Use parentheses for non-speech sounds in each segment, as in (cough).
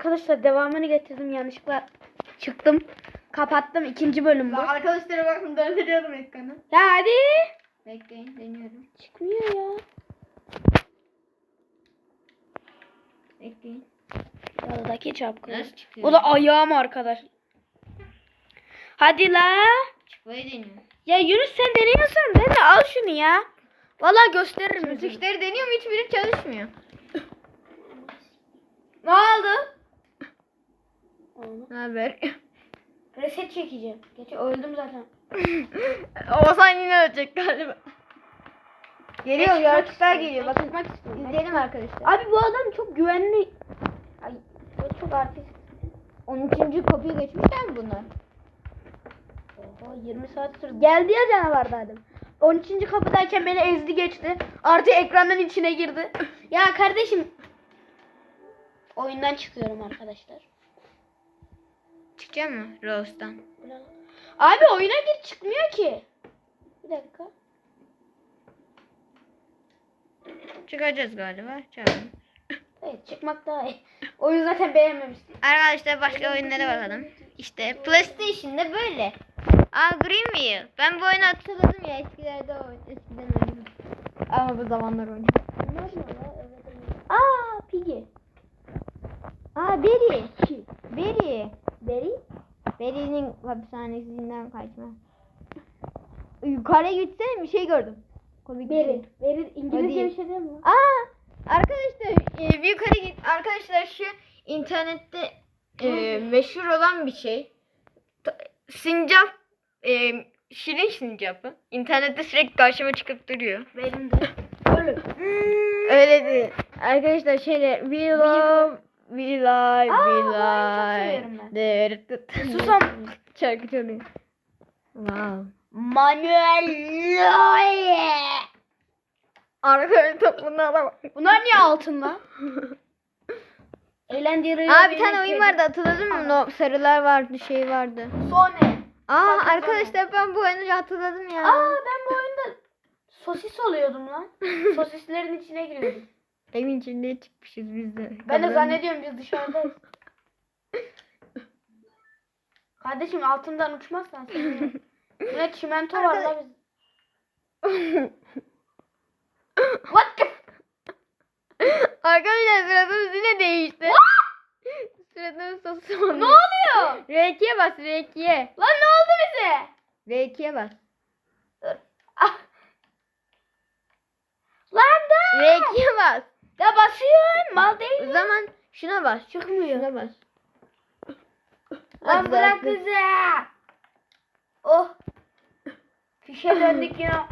Arkadaşlar devamını getirdim yanlışlıkla çıktım. Kapattım ikinci bölüm bu. Arkadaşlara bakın döndürüyorum ekranı. Ya hadi. Bekleyin deniyorum. Çıkmıyor ya. Bekleyin. Aradaki çapkın. Nasıl çıkıyor? O da ayağım arkadaş. Hadi la. Çıkmayı deniyorum. Ya Yunus sen deniyorsan dene al şunu ya. Vallahi gösteririm. Müzikleri deniyorum hiçbiri çalışmıyor. Ne oldu? Ne haber? Reset çekeceğim. Geç öldüm zaten. (laughs) Oğuzhan yine ölecek galiba. Geliyor Ben yaratıklar geliyor. Bakın çıkmak istiyorum, izleyelim arkadaşlar. Abi bu adam çok güvenli. Ay bu çok artist. 13. kapıyı geçmişler mi bunlar? Oha 20 saat sürdü. Geldi ya canavar da adam. 13. kapıdayken beni ezdi geçti. Artı ekranın içine girdi. (laughs) ya kardeşim. Oyundan çıkıyorum arkadaşlar. Çıkacak mı Rose'dan? Abi oyuna gir çıkmıyor ki. Bir dakika. Çıkacağız galiba. Çağırın. Evet çıkmak daha iyi. (laughs) Oyun zaten beğenmemiştim. Arkadaşlar başka oyunlara bakalım. İşte PlayStation'da böyle. Aa Greenville. Ben bu oyunu hatırladım ya eskilerde o eskiden oynadım. Ama bu zamanlar oynadım. Aa Piggy. Aa Berry. Berry. Berry. Berry'nin hapishanesinden kaçma. Yukarıya gitsene bir şey gördüm. Komik Berry. şey. Berry İngilizce bir şey değil mi? Aa arkadaşlar e, bir yukarı git. Arkadaşlar şu internette e, meşhur olan bir şey. Sincap e, şirin sincapı. İnternette sürekli karşıma çıkıp duruyor. Benim de. Öyle. Öyle değil. Arkadaşlar şöyle we love we lie Aa, we. Dırırt- Susam. Şarkı çalıyor. Wow. Manuel Noye. Arkadaşlar toplumuna bak. Bunlar niye altın lan? (laughs) Eğlendiriyor. Aa bir tane oyun vardı hatırladın mı? No, sarılar vardı şey vardı. Sony. Aa Sakın arkadaşlar ben bu oyunu hatırladım ya. Aa ben bu oyunda sosis oluyordum lan. (laughs) Sosislerin içine giriyordum. Evin içinde çıkmışız biz de. Ben de zannediyorum biz dışarıdayız. (laughs) Kardeşim altından uçmazsan sevinirim. Yine (laughs) çimento var da biz. (laughs) What the Arkadaşlar sıradımız yine değişti. sıradımız sosu. Ne oluyor? R2'ye bas R2'ye. Lan ne oldu bize? R2'ye bas. Ah. Lan da. R2'ye bas. Ya basıyorsun mal değil O mi? zaman şuna bas. Çıkmıyor. Şuna bas. Lan bırak bizi. Oh. Fişe döndük ya.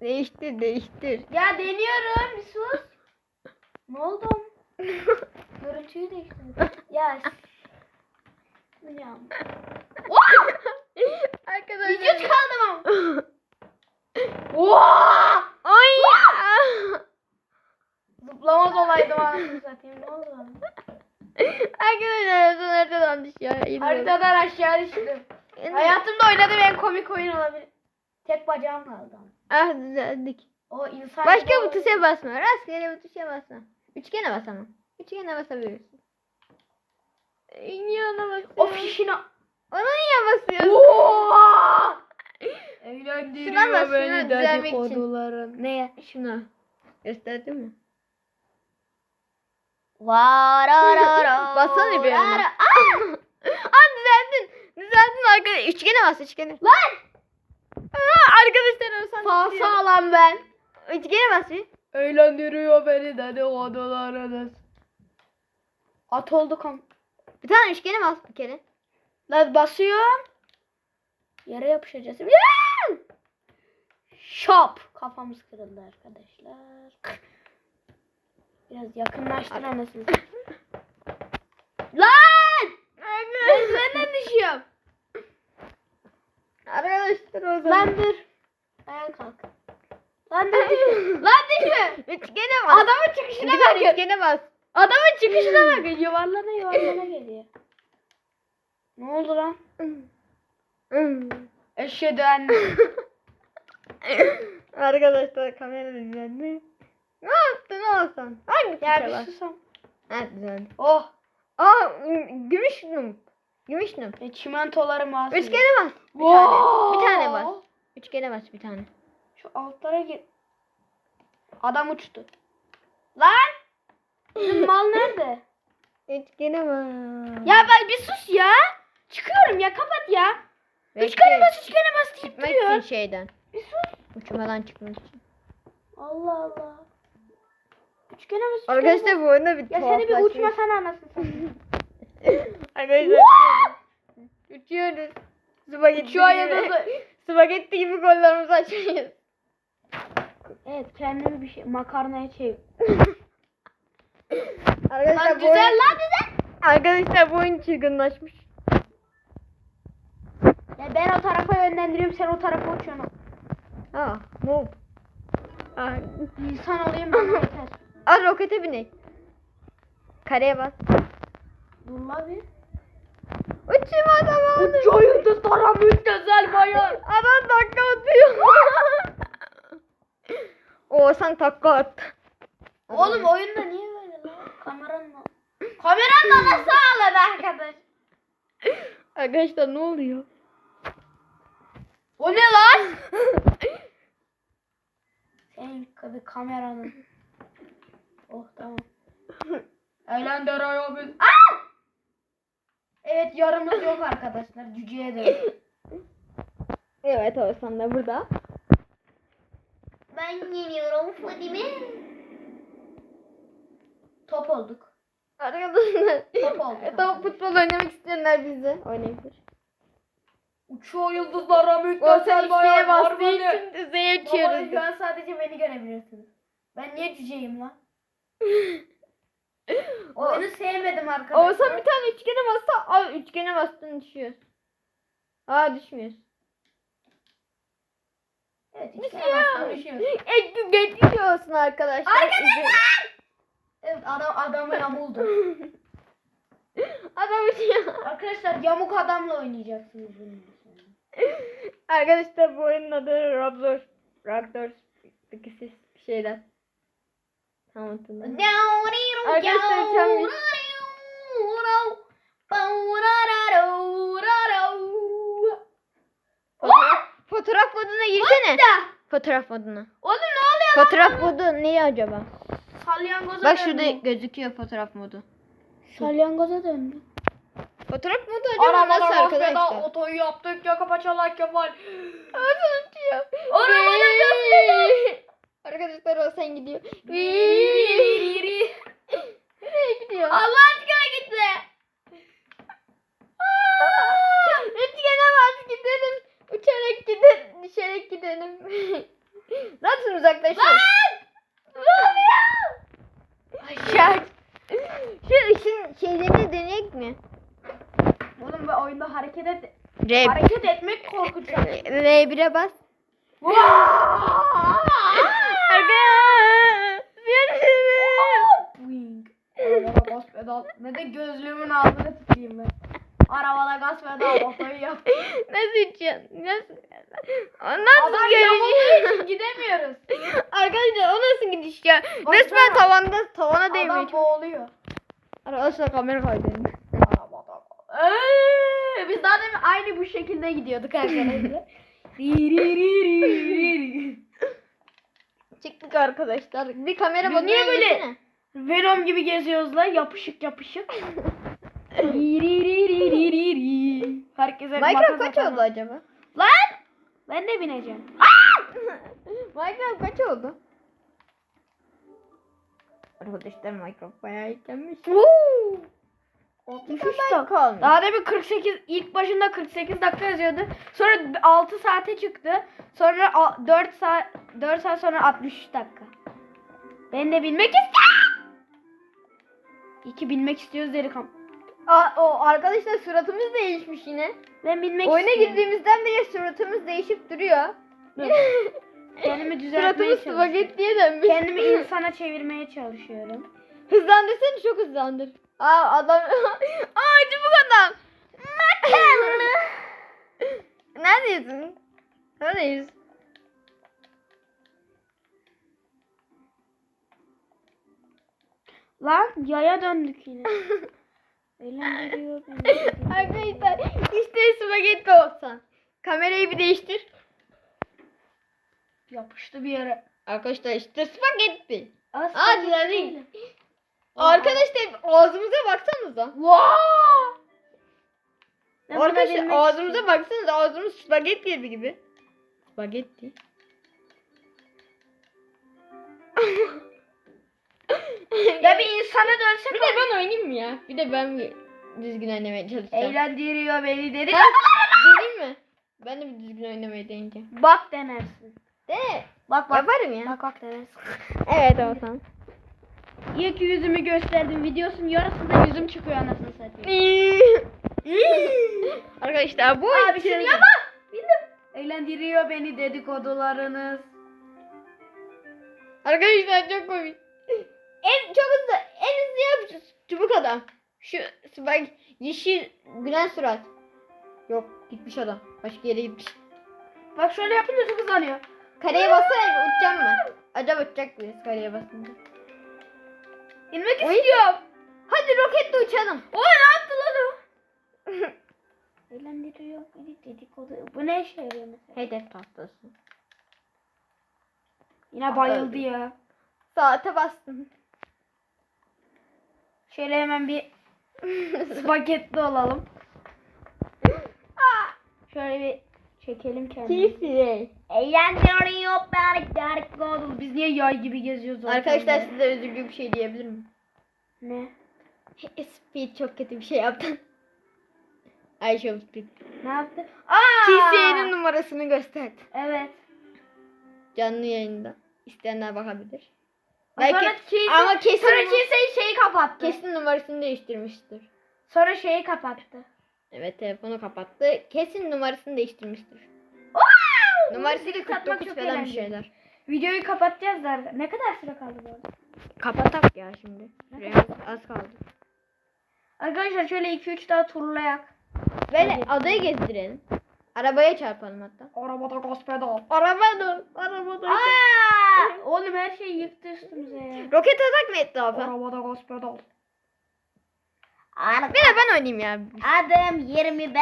Değiştir değiştir. Ya deniyorum bir sus. Ne oldu? Görüntüyü değiştirdim. Ya. ama? (laughs) Arkadaşlar. Vücut kaldım. (laughs) Oha! Ay ya. Zıplamaz olaydım anasını satayım. Ne oldu bana? Arkadaşlar son haritadan Haritadan aşağı düştüm. Hayatımda oynadığım en komik oyun olabilir. Tek bacağım kaldı. Ah düzeldik. O insan Başka bir tuşa basma. Rastgele bir tuşa basma. Üçgene bas ama. Üçgene basabilirsin. Niye ona basıyorsun? O fişini... Ona niye basıyorsun? Oha! Şuna bas, için. dedikoduların. Neye? Şuna. Gösterdin mi? Vararara. (laughs) Bassana bir yana. (laughs) Aa! Düzeldin. Düzeldin arkadaşlar. Üçgene bas üçgene. Lan! Aa, arkadaşlar o sana Sağ düşüyor. sağlam ben. Üçgene bas bir. Eğlendiriyor beni dedikodularınız. At olduk am. Bir tane üçgene bas bir kere. Lan basıyorum. Yere yapışacağız. Ya! Şop. Kafamız kırıldı arkadaşlar. Biraz yakınlaştır anasını. (laughs) Düşüyorum. Arkadaşlar o zaman. Lan dur. Ayağa kalk. Lan dur düşme. Lan düşme. Üçgene bas. Adamın çıkışına bak. üçgene bas. Adamın çıkışına bak. Yuvarlana yuvarlana geliyor. Ne oldu lan? Eşhedü enne. (laughs) Arkadaşlar kamera düzenli. Ne yaptın Oğuzhan? Hangi Ya bir susam. Ha düzeldi. Oh. Aa gümüş num. Gümüş num. E, çimentoları mahsul. Üç kere bas. Bir tane. Bir tane bas. Üç kere bas bir tane. Şu altlara gir. Adam uçtu. Lan! Bizim mal nerede? (laughs) Üç kere bas. Ya bak bir sus ya. Çıkıyorum ya kapat ya. Bekle, kere bas üç kere bas deyip Çıkmak duruyor. için şeyden. Bir sus. Uçmadan çıkmak için. Allah Allah. Bas. Arkadaşlar bu oyunda bir Ya seni bir uçmasana anasını satayım. (laughs) Arkadaşlar uçuyoruz. Spagetti gibi. (laughs) Spagetti gibi kollarımızı açıyoruz. Evet kendimi bir şey makarnaya çevir. (laughs) Arkadaşlar Lan bu oyun, güzel lan güzel. arkadaşlar bu oyun çılgınlaşmış. Ya ben o tarafa yönlendiriyorum sen o tarafa uçuyorsun. Aa, move. Aa, İnsan olayım bana yeter. Al rokete binek. Kareye bas. Dur la bir. Uçayım adam aldı. Uçuyor yıldızlara müptezel bayan. Adam takla atıyor. (laughs) Oğuzhan takla attı. Oğlum oyunda niye böyle lan? Kameranla. Kameranla nasıl ağladı arkadaş? Arkadaşlar ne oluyor? O ne lan? (laughs) Senin bir kameranın. Oh tamam. Eğlendir abi. Aa! Evet yarımız yok arkadaşlar. Cüceye de. Evet Oğuzhan da burada. Ben yeniyorum Fadime. Top olduk. Arkadaşlar. Top olduk. E, tamam futbol oynamak isteyenler bizde oynayabilir. Uçuyor yıldızlara ikiye bayan. bastığı Harmoni. için düzeye Baba uçuyoruz. şu an sadece beni görebiliyorsunuz. Ben niye cüceyim lan? Oyunu sevmedim arkadaşlar. Oğuzhan bir tane üçgene bassa al üçgene bastın düşüyor. Aa düşmüyor. Evet, Düşüyor. E, geçiyorsun arkadaşlar. Arkadaşlar! Evet adam adamı yamuldu. Adam (laughs) uçuyor. Arkadaşlar yamuk adamla oynayacaksınız bunun. Arkadaşlar bu oyunun adı Roblox. Roblox. İkisi şeyler. Hatırladım. Arkadaşlar. Fotoğraf, fotoğraf moduna girsene. Fotoğraf moduna. Oğlum ne oluyor? Fotoğraf modu ne acaba? Salyangoza Bak döndü. şurada gözüküyor fotoğraf modu. Salyangoza döndü. Fotoğraf modu acaba nasıl Arabada arkadaşlar? Otoyu yaptık yaka paçalar Kemal. Ağzım uçuyor. Arabada (laughs) gaz Arkadaşlar o sen gidiyor. (laughs) Nereye gidiyor? Allah aşkına gitme. (laughs) Üçgene bas gidelim. Uçarak gidelim. Düşerek gidelim. Nasıl uzaklaşıyoruz? Aşağı. Şu ışın şeylerini deneyek mi? Oğlum bu oyunda hareket et. Hareket etmek korkunç. R1'e bas. Arka. Wing. Arabada gaz pedal. Ne de gözlüğümün tutayım ben. Arabada gaz pedal otoyu yap. (laughs) Nasıl uçuyorsun? Nasıl? Nasıl Adam yamulduğu için gidemiyoruz. Arkadaşlar o nasıl gidiş ya? Baksana. Resmen tavanda tavana değmiyor. Adam boğuluyor. Arkadaşlar kamera. Arabada. Eee, biz daha demin aynı bu şekilde gidiyorduk arkadaşlar. (laughs) Çıktık arkadaşlar. Bir kamera moduna niye böyle-. Venom gibi geziyoruz lan yapışık yapışık. (laughs) Herkese Minecraft kaç oldu acaba? Lan! Ben de bineceğim. Minecraft kaç oldu? Arkadaşlar Minecraft bayağı yüklenmiş. Woo! 33 dakika. olmuş. Daha demin 48 ilk başında 48 dakika yazıyordu. Sonra 6 saate çıktı. Sonra a- 4 saat 4 saat sonra 63 dakika. Ben de bilmek istiyorum. İki bilmek istiyoruz dedik ama. Aa, o arkadaşlar suratımız değişmiş yine. Ben bilmek Oyuna istiyorum. girdiğimizden beri suratımız değişip duruyor. (laughs) Kendimi düzeltmeye Suratımız çalışıyorum. spagettiye dönmüş. Kendimi (laughs) insana çevirmeye çalışıyorum. Hızlandırsana çok hızlandır. Aa adam. (laughs) Aa çabuk adam. Neredesin? Neredeyiz? Lan yaya döndük yine. Eğlendiriyor beni. (laughs) Arkadaşlar işte spagetti olsa. Kamerayı bir değiştir. Yapıştı bir yere. Arkadaşlar işte spagetti. Hadi hadi. Arkadaşlar ağzımıza baksanıza. Wow! Ben Arkadaşlar ağzımıza istiyorum. baksanıza ağzımız spagetti gibi gibi. Spagetti. (laughs) (laughs) Ya bir insana dönsek Bir de ben oynayayım mı ya? Bir de ben bir düzgün oynamaya çalışacağım. Eğlendiriyor beni dedi. Deneyim mi? Ben de bir düzgün oynamayı deneyeceğim. Bak denersin. De. Bak bak. Yaparım ya. Bak bak denersin. (laughs) Evet olsan. İyi ki yüzümü gösterdim. Videosun yarısında yüzüm çıkıyor anasını satayım. (laughs) Arkadaşlar bu Abi şunu yapma. Bildim. Eğlendiriyor beni dedikodularınız. Arkadaşlar çok komik. En çok hızlı, en hızlı yapacağız. Çubuk adam. Şu bak yeşil gülen surat. Yok gitmiş adam. Başka yere gitmiş. Bak şöyle yapınca çok hızlanıyor. Kareye bassana uçacağım mı? Acaba uçacak mıyız kareye basınca? İnmek Oy. istiyorum. Hadi roketle uçalım. O ne yaptı lan o? (laughs) Eğlendiriyor dedikodu. Bu ne işe yarıyor mesela? Hedef tahtası. Yine bayıldı ya. Saate bastım. Şöyle hemen bir (laughs) spagetti olalım. Şöyle bir çekelim kendimizi. Keyifli. Eğlendiriyor beni dedikodu. Biz niye yay gibi geziyoruz? Arkadaşlar ortamda? size üzücü bir şey diyebilir miyim? Ne? Speed çok kötü bir şey yaptı. (laughs) Ayşe Speed. Ne yaptı? Aa! TC'nin numarasını gösterdi. Evet. Canlı yayında. İsteyenler bakabilir. Belki, sonra Keyse, ama kesin sonra Keyse şeyi kapattı. kesin numarasını değiştirmiştir. Sonra şeyi kapattı. Evet telefonu kapattı. Kesin numarasını değiştirmiştir. Wow! Numarası da Müzik satmak 49 çok falan bir şeyler. Videoyu kapatacağız da. Ne kadar süre kaldı bu arada? Kapatak ya şimdi. Süremiz az kaldı. Arkadaşlar şöyle 2-3 daha turlayak. Böyle Hadi. adayı gezdirelim. Arabaya çarpalım hatta. Arabada gaz pedal. Arabada. Arabada. Aa! Oğlum her şey yıktı üstümüze ya. Roket atak mı etrafa? Arabada gaz pedal. Bir de ben oynayayım ya. Adım 25.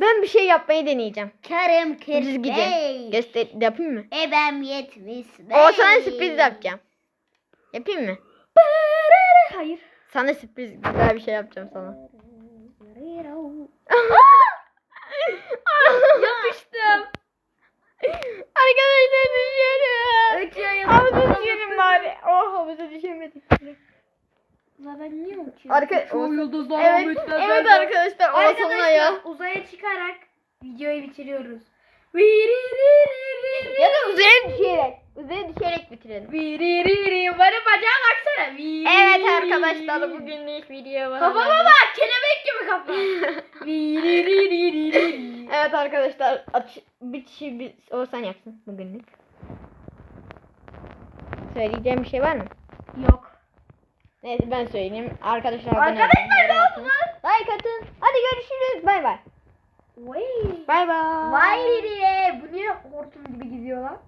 Ben bir şey yapmayı deneyeceğim. Karım Düzgüce. Göster yapayım mı? Ebem 75. O sana sürpriz yapacağım. Yapayım mı? Hayır. Sana sürpriz güzel bir şey yapacağım sana. Arka- Şu yıldızlar Evet, müstesna. evet arkadaşlar. O sonuna ya. Arkadaşlar uzaya çıkarak videoyu bitiriyoruz. Ya da uzaya düşerek. Uzaya düşerek bitirelim. Bana bacağa baksana. Evet arkadaşlar bugünlük video var. Kafama bak kelebek gibi kafa. (laughs) Evet arkadaşlar atış, bitişi bir, o sen yapsın bugünlük. Söyleyeceğim bir şey var mı? Yok. Neyse ben söyleyeyim. Arkadaşlar Arkadaşlar ne atın. Like atın. Hadi görüşürüz. Bay bay. Vay. Bay bay. Vay diye. Bu niye hortum gibi gidiyor lan?